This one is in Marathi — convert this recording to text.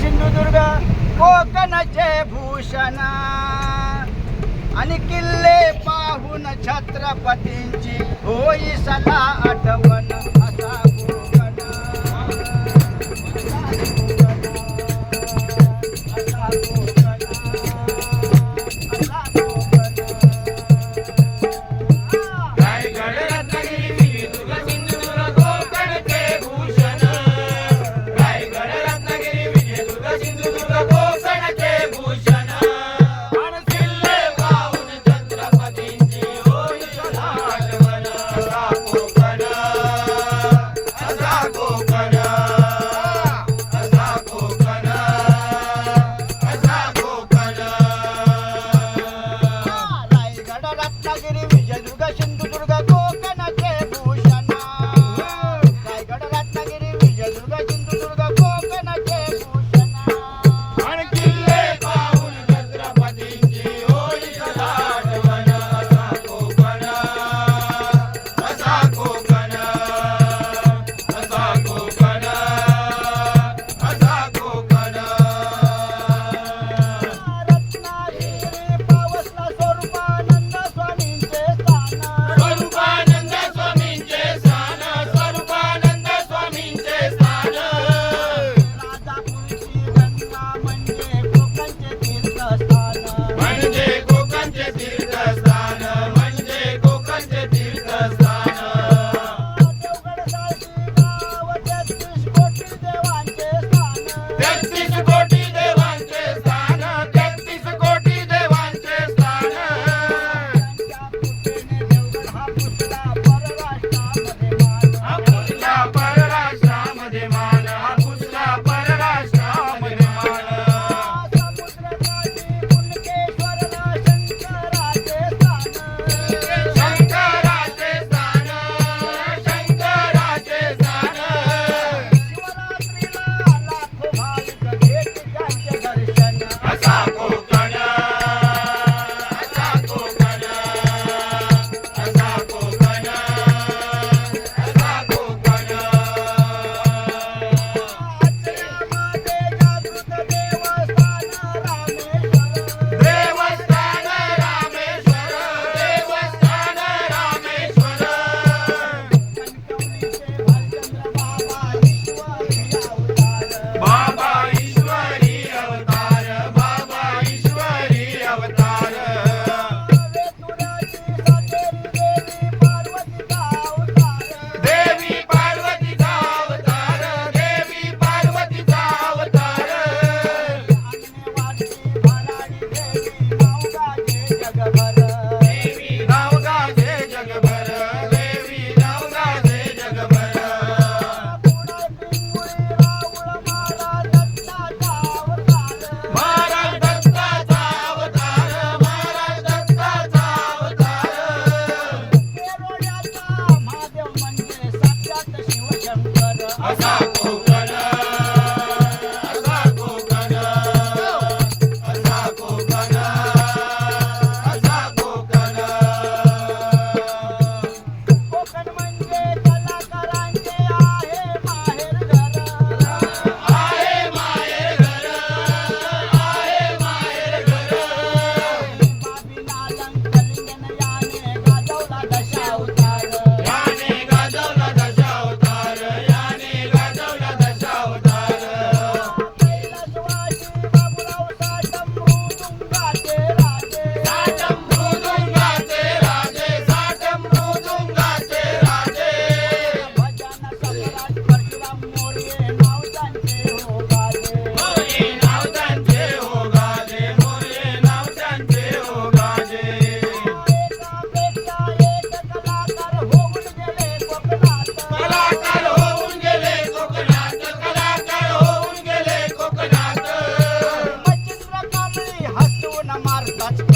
सिंधुदुर्ग कोकणचे भूषण. आणि किल्ले पाहून छत्रपतींची होई सदा आठवण. గిరి విజయ దుర్గ సింధు దుర్గ I Marta.